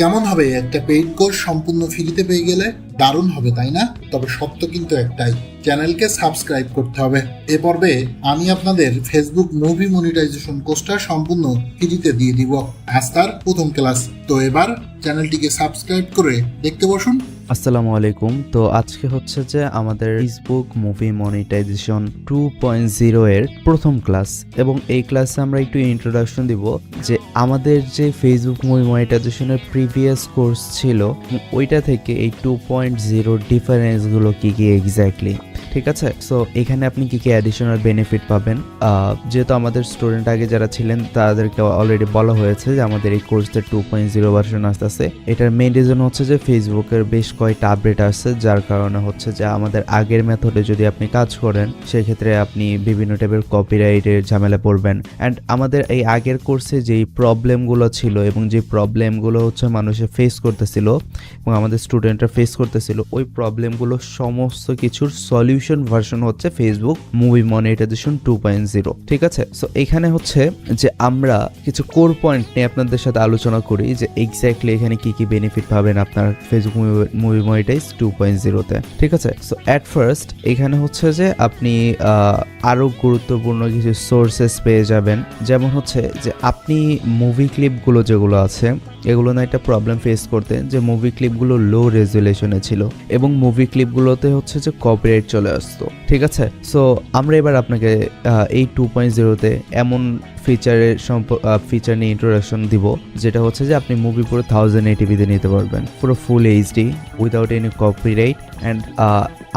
কেমন হবে? একটা পেইড কোর্স সম্পূর্ণ ফ্রিতে পেয়ে গেলে দারুণ হবে, তাই না? তবে সত্য কিন্তু একটাই চ্যানেলকে সাবস্ক্রাইব করতে হবে। এ পর্বে আমি আপনাদের ফেসবুক মুভি মনিটাইজেশন কোর্সটা সম্পূর্ণ ফ্রিতে দিয়ে দিব। আজ তার প্রথম ক্লাস তো এবার চ্যানেলটিকে সাবস্ক্রাইব করে দেখতে বসুন। আসসালামু আলাইকুম। তো আজকে হচ্ছে যে আমাদের Facebook movie monetization two point zero এর প্রথম ক্লাস এবং এই ক্লাসে আমরা একটু ইন্ট্রোডাকশন দিব যে আমাদের যে ফেসবুক মুভি মনিটাইজেশনের প্রিভিয়াস কোর্স ছিল, ওইটা থেকে এই টু পয়েন্ট জিরো ডিফারেন্সগুলো কী কী এক্স্যাক্টলি ঠিক আছে? সো এখানে আপনি কী কী অ্যাডিশনাল বেনিফিট পাবেন? যেহেতু আমাদের স্টুডেন্ট আগে যারা ছিলেন, তাদেরকে অলরেডি বলা হয়েছে যে আমাদের এই কোর্সের টু পয়েন্ট জিরো ভার্সন আসতেছে। এটার মেইন রিজন হচ্ছে যে ফেসবুকের বেশ কয়েকটা আপডেট আসছে, যার কারণে হচ্ছে যে আমাদের আগের মেথডে যদি আপনি কাজ করেন, সেক্ষেত্রে আপনি বিভিন্ন টাইপের কপিরাইটের ঝামেলা পড়বেন। অ্যান্ড আমাদের এই আগের কোর্সে যেই প্রবলেমগুলো ছিল এবং যে প্রবলেমগুলো হচ্ছে মানুষে ফেস করতেছিল এবং আমাদের স্টুডেন্টরা ফেস করতেছিল, ওই প্রবলেমগুলো সমস্ত কিছুর সলিউশন ভার্সন হচ্ছে Facebook movie monetization two point zero ঠিক আছে? সো এখানে হচ্ছে যে আমরা কিছু কোর পয়েন্ট নিয়ে আপনাদের সাথে আলোচনা করি যে এক্স্যাক্টলি এখানে কি কি বেনিফিট পাবেন আপনার Facebook movie monetize two point জিরোতে ঠিক আছে? সো অ্যাট ফার্স্ট এখানে হচ্ছে যে আপনি আহ, আরও গুরুত্বপূর্ণ কিছু সোর্সেস পেয়ে যাবেন। যেমন হচ্ছে যে আপনি মুভি ক্লিপগুলো যেগুলো আছে এগুলো না একটা প্রবলেম ফেস করতেন যে মুভি ক্লিপগুলো লো রেজুলেশনে ছিল এবং মুভি ক্লিপগুলোতে হচ্ছে যে কপিরাইট চলে আসতো। ঠিক আছে? সো আমরা এবার আপনাকে এই টু পয়েন্ট জিরোতে এমন ফিচারের ফিচার নিয়ে ইন্ট্রোডাকশন দিব, যেটা হচ্ছে যে আপনি মুভি পুরো থাউজেন্ড এইটিভিতে নিতে পারবেন। পুরো full HD without any copyright and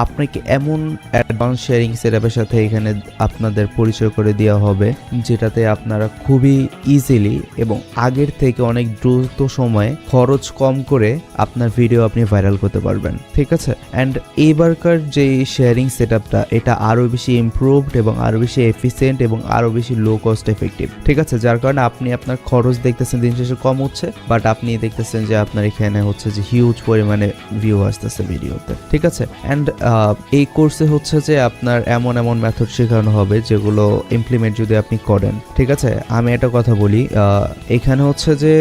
আপনাকে এমন অ্যাডভান্স শেয়ারিং সেটআপের সাথে এখানে আপনাদের পরিচয় করে দেওয়া হবে, যেটাতে আপনারা খুবই ইজিলি এবং আগের থেকে অনেক দ্রুত সময়ে খরচ কম করে আপনার ভিডিও আপনি ভাইরাল করতে পারবেন। ঠিক আছে? অ্যান্ড এবারকার যে শেয়ারিং সেটআপটা এটা আরও বেশি ইমপ্রুভড এবং আরও বেশি এফিসিয়েন্ট এবং আরও বেশি লো কস্ট এফেক্টিভ ঠিক আছে? যার কারণে আপনি আপনার খরচ দেখতেছেন দিন শেষে কম হচ্ছে বাট আপনি দেখতেছেন যে আপনার এখানে হচ্ছে যে হিউজ পরিমাণে ভিউ আসতেছে ভিডিওতে ঠিক আছে? অ্যান্ড এই কোর্সে হচ্ছে যে আপনার এমন এমন মেথড শেখানো হবে যেগুলো ইমপ্লিমেন্ট যদি আপনি করেন, ঠিক আছে? আমি একটা কথা বলি এখানে হচ্ছে যে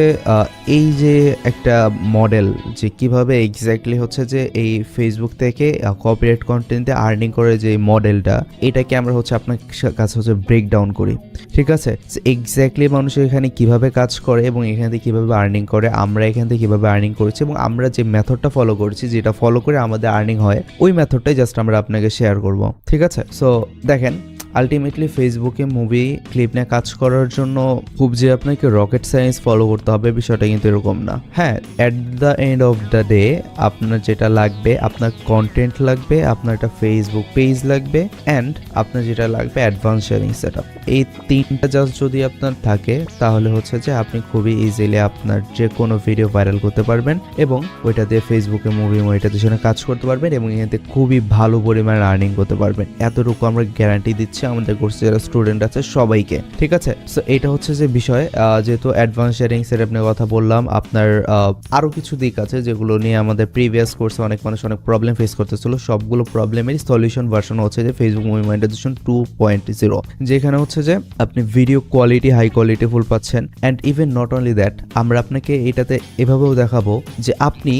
এই যে একটা মডেল যে কীভাবে এক্স্যাক্টলি হচ্ছে যে এই ফেসবুক থেকে কপিরাইট কন্টেন্টে আর্নিং করে যে মডেলটা এটাকে আমরা হচ্ছে আপনার কাছে হচ্ছে ব্রেক ডাউন করি, ঠিক আছে? এক্স্যাক্টলি মানুষ এখানে কীভাবে কাজ করে এবং এখান থেকে কীভাবে আর্নিং করে, আমরা এখান থেকে কীভাবে আর্নিং করেছি এবং আমরা যে মেথডটা ফলো করছি, যেটা ফলো করে আমাদের আর্নিং হয় ওই মেথডটাই জাস্ট আমরা আপনাকে শেয়ার করব ঠিক আছে? সো দেখেন আলটিমেটলি ফেসবুকে মুভি ক্লিপ নিয়ে কাজ করার জন্য খুব যে আপনাকে রকেট সায়েন্স ফলো করতে হবে বিষয়টা কিন্তু এরকম না। হ্যাঁ at the end of the day আপনার যেটা লাগবে, আপনার কন্টেন্ট লাগবে, আপনার একটা ফেসবুক পেজ লাগবে অ্যান্ড আপনার যেটা লাগবে অ্যাডভান্স শেয়ারিং সেট এই তিনটা জাস্ট যদি আপনার থাকে, তাহলে হচ্ছে যে আপনি খুবই ইজিলি আপনার যে কোনো ভিডিও ভাইরাল করতে পারবেন এবং ওইটা দিয়ে ফেসবুকে মুভি মনিটাইজেশনে কাজ করতে পারবেন এবং এতে খুবই ভালো পরিমাণে আর্নিং করতে পারবেন। এতটুকু আমরা গ্যারান্টি দিচ্ছি। আমাদের কোর্সে যারা স্টুডেন্ট আছে সবাইকে ঠিক আছে? সো এটা হচ্ছে যে বিষয় যেহেতু অ্যাডভান্স শেয়ারিং সেট আপনি কথা বললাম আপনার আহ, আরও কিছু দিক আছে যেগুলো নিয়ে আমাদের প্রিভিয়াস কোর্সে অনেক মানুষ অনেক প্রবলেম ফেস করতেছিল। সবগুলো প্রবলেমেরই সলিউশন ভার্সন হচ্ছে যে Facebook movie monetization two point zero যেখানে হচ্ছে যে আপনি video quality high quality full পাচ্ছেন। And even not only that আমরা আপনাকে এটাতে এভাবেও দেখাবো যে আপনি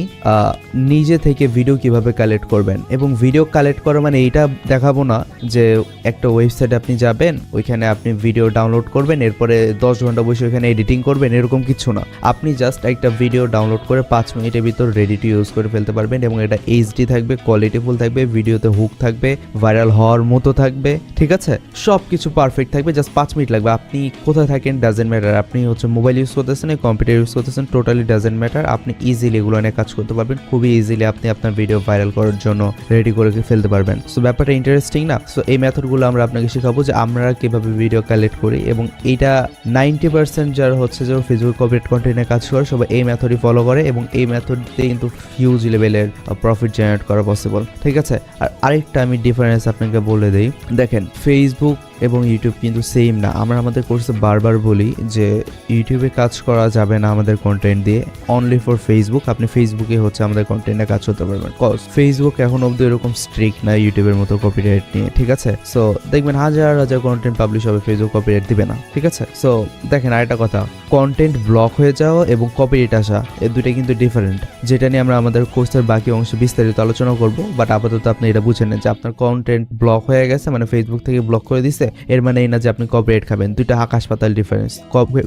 নিজে থেকে ভিডিও কীভাবে কালেক্ট করবেন। এবং ভিডিও কালেক্ট করা মানে এইটা দেখাবো না যে একটা ওয়েবসাইটে আপনি যাবেন, ওইখানে আপনি ভিডিও ডাউনলোড করবেন, এরপরে দশ ঘণ্টা বসে ওইখানে এডিটিং করবেন, এরকম কিছু না। আপনি জাস্ট একটা ভিডিও ডাউনলোড করে পাঁচ মিনিটের ভিতর রেডি টু ইউজ করে ফেলতে পারবেন এবং এটা এইচডি থাকবে কোয়ালিটিফুল থাকবে ভিডিওতে হুক থাকবে ভাইরাল হওয়ার মতো থাকবে, ঠিক আছে? সব কিছু পারফেক্ট থাকবে জাস্ট পাঁচ মিনিট লাগবে। আপনি কোথায় থাকেন ডাজেন্ট ম্যাটার আপনি হচ্ছে মোবাইল ইউজ করতেছেন কম্পিউটার ইউজ করতেছেন টোটালি ডাজেন্ট ম্যাটার আপনি ইজিলি এগুলো নিয়ে কাজ করতে পারবেন, খুবই ইজিলি আপনি আপনার ভিডিও ভাইরাল করার জন্য রেডি করে ফেলতে পারবেন। সো ব্যাপারটা ইন্টারেস্টিং না? সো এই মেথডগুলো আমরা আপনাকে শেখাবো যে আমরা কীভাবে ভিডিও কালেক্ট করি এবং এইটা নাইনটি পার্সেন্ট যারা হচ্ছে যে ফেসবুক কপিরাইট কন্টেন্টে কাজ করে, সবাই এই মেথডই ফলো করে এবং এই মেথড দিয়ে কিন্তু হিউজ লেভেলের প্রফিট জেনারেট করা পসিবল ঠিক আছে? আর আরেকটা আমি ডিফারেন্স আপনাকে বলে দিই, দেখেন ফেসবুক এবং ইউটিউব কিন্তু সেম না। আমরা আমাদের কোর্সে বারবার বলি যে ইউটিউবে কাজ করা যাবে না আমাদের কন্টেন্ট দিয়ে অনলি ফর ফেসবুক আপনি ফেসবুকে হচ্ছে আমাদের কন্টেন্টে কাজ করতে পারবেন। কজ ফেসবুক এখন অব্দি এরকম স্ট্রিক্ট না ইউটিউবের মতো কপিরাইট নিয়ে, ঠিক আছে? সো দেখবেন দেখবেন হাজার হাজার কন্টেন্ট পাবলিশ হবে ফেসবুক কপিরাইট দিবে না, ঠিক আছে? সো দেখেন আরেকটা কথা। কন্টেন্ট ব্লক হয়ে যাওয়া এবং কপিরাইট আসা, এ দুটো কিন্তু ডিফারেন্ট যেটা নিয়ে আমরা আমাদের কোর্সের বাকি অংশে বিস্তারিত আলোচনা করব বাট আপাতত আপনি এটা বুঝে নেন যে আপনার কন্টেন্ট ব্লক হয়ে গেছে মানে ফেসবুক থেকে ব্লক করে দিছে, এর মানে এই না যে আপনি কপিরাইট খাবেন, দুইটা আকাশ পাতাল ডিফারেন্স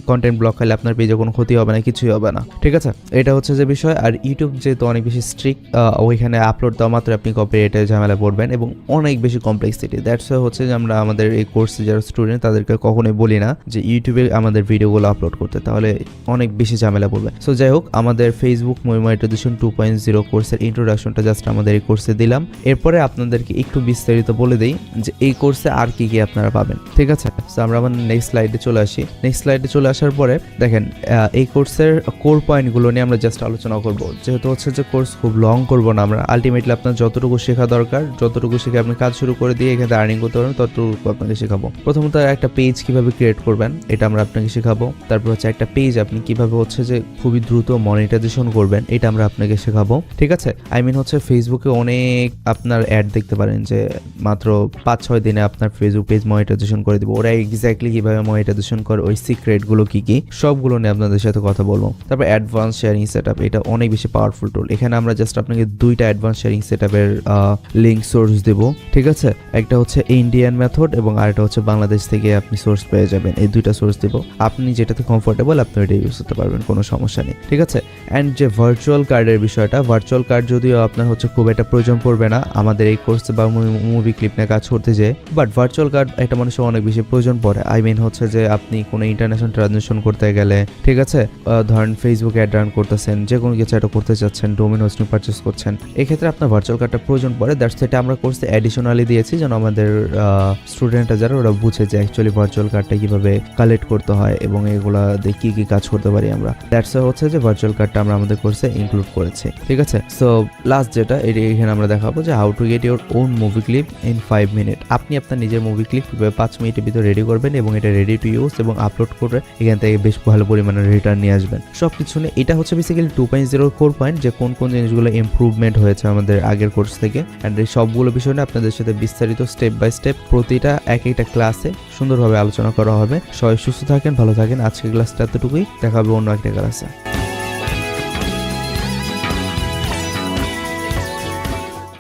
কন্টেন্ট ব্লক খাইলে আপনার পেজে কোনো ক্ষতি হবে না, কিছুই হবে না। ঠিক আছে? এটা হচ্ছে যে বিষয়, আর ইউটিউব যেহেতু অনেক বেশি স্ট্রিক্ট ওইখানে আপলোড দেওয়া মাত্র আপনি কপিরাইটের ঝামেলা পড়বেন, এবং অনেক বেশি কমপ্লেক্সিটি দ্যাটস হচ্ছে যে আমরা আমাদের এই কোর্সে যারা স্টুডেন্ট তাদেরকে কখনোই বলি না যে ইউটিউবে আমাদের ভিডিওগুলো আপলোড করতে। তাহলে অনেক বেশি ঝামেলা পড়বে। সো যাই হোক আমাদের Facebook monetization two point zero কোর্সের ইন্ট্রোডাকশনটা জাস্ট আমাদের এই কোর্সে দিলাম। এরপরে আপনাদেরকে একটু বিস্তারিত বলে দিই যে এই কোর্সে আর কি কি আপনারা পাবেন, ঠিক আছে? তো আমরা আমার নেক্সট স্লাইডে চলে আসি। নেক্সট স্লাইডে চলে আসার পরে, দেখেন এই কোর্সের কোর পয়েন্টগুলো নিয়ে আমরা জাস্ট আলোচনা করব। যেহেতু হচ্ছে যে কোর্স খুব লং করব না আমরা আলটিমেটলি আপনার যতটুকু শেখা দরকার, যতটুকু শিখে আপনি কাজ শুরু করে দিয়ে এখানে আর্নিং করতে পারবেন, ততটুকু আপনাকে শেখাবো। প্রথমত একটা পেজ কীভাবে ক্রিয়েট করবেন, এটা আমরা আপনাকে শেখাবো। তারপর হচ্ছে একটা পেজ আপনি কীভাবে হচ্ছে যে খুবই দ্রুত মনিটাইজেশন করবেন, এটা আমরা আপনাকে শেখাবো। ঠিক আছে? আই মিন হচ্ছে ফেসবুকে অনেক আপনার অ্যাড দেখতে পারেন যে মাত্র পাঁচ ছয় দিনে আপনার ফেসবুক পেজ মনিটাইজেশন করে দিব। ওরা এক্স্যাক্টলি কীভাবে মনিটাইজেশন করে, ওই সিক্রেটগুলো কি কি, সবগুলো নিয়ে আপনাদের সাথে কথা বলব। তারপর অ্যাডভান্স শেয়ারিং সেট এটা অনেক বেশি পাওয়ারফুল টুল এখানে আমরা জাস্ট আপনাকে দুইটা অ্যাডভান্স শেয়ারিং সেট আপের লিঙ্ক সোর্স দেবো। ঠিক আছে? একটা হচ্ছে ইন্ডিয়ান মেথড এবং আরেকটা হচ্ছে বাংলাদেশ থেকে আপনি সোর্স পেয়ে যাবেন। এই দুইটা সোর্স দেবো। আপনি যেটাতে কমফোর্টেবল আপনি ওইটা ইউজ করতে পারবেন, কোনো সমস্যা নেই, ঠিক আছে? অ্যান্ড যে ভার্চুয়াল কার্ডের বিষয়টা ভার্চুয়াল কার্ড যদিও আপনার হচ্ছে খুব একটা প্রয়োজন পড়বে না, আমাদের এই কোর্স বা মুভি ক্লিপ নিয়ে কাজ করতে যে বাট ভার্চুয়াল কার্ড একটা মানুষের অনেক বেশি প্রয়োজন পড়ে। আই মিন হচ্ছে যে আপনি কোনো ইন্টারন্যাশনাল ট্রানজেকশন করতে গেলে, ঠিক আছে? ধরেন ফেসবুক অ্যাড রান করতেছেন যে কোনো কিছু একটা করতে চাচ্ছেন ডোমিন হোস্টিং পারচেস করছেন, এক্ষেত্রে আপনার ভার্চুয়াল কার্ডটা প্রয়োজন পড়ে। দ্যাটস সেটা আমরা কোর্সে অ্যাডিশনালি দিয়েছি যেন আমাদের স্টুডেন্টরা যারা, ওরা বুঝে যে অ্যাকচুয়ালি ভার্চুয়াল কার্ডটা কীভাবে কালেক্ট করতে হয় এবং এগুলা দিয়ে কি কি কাজ করতে পারি আমরা। দ্যাটস হচ্ছে যে ভার্চুয়াল কার্ডটা আমরা আমাদের কোর্সে ইনক্লুড করেছি, ঠিক আছে? সো লাস্ট যেটা, এটি এখানে আমরা দেখাবো যে how to get your own movie clip in five minute আপনি আপনার নিজের মুভি ক্লিপ কীভাবে পাঁচ মিনিটের ভিতরে রেডি করবেন এবং এটা রেডি টু ইউজ এবং আপলোড করে এখান থেকে বেশ ভালো পরিমাণে রিটার্ন নিয়ে আসবেন। সব কিছু নিয়ে, এটা হচ্ছে বেসিক্যালি টু পয়েন্ট জিরোর কোর পয়েন্ট যে কোন কোন জিনিসগুলো ইমপ্রুভমেন্ট হয়েছে আমাদের আগের কোর্স থেকে। অ্যান্ড এই সবগুলো বিষয় নিয়ে আপনাদের সাথে বিস্তারিত স্টেপ বাই স্টেপ প্রতিটা এক একটা ক্লাসে সুন্দরভাবে আলোচনা করা হবে। সবাই সুস্থ থাকেন, ভালো থাকেন। আজকের ক্লাসটা এতটুকুই। দেখাবে অন্য একটা ক্লাসে।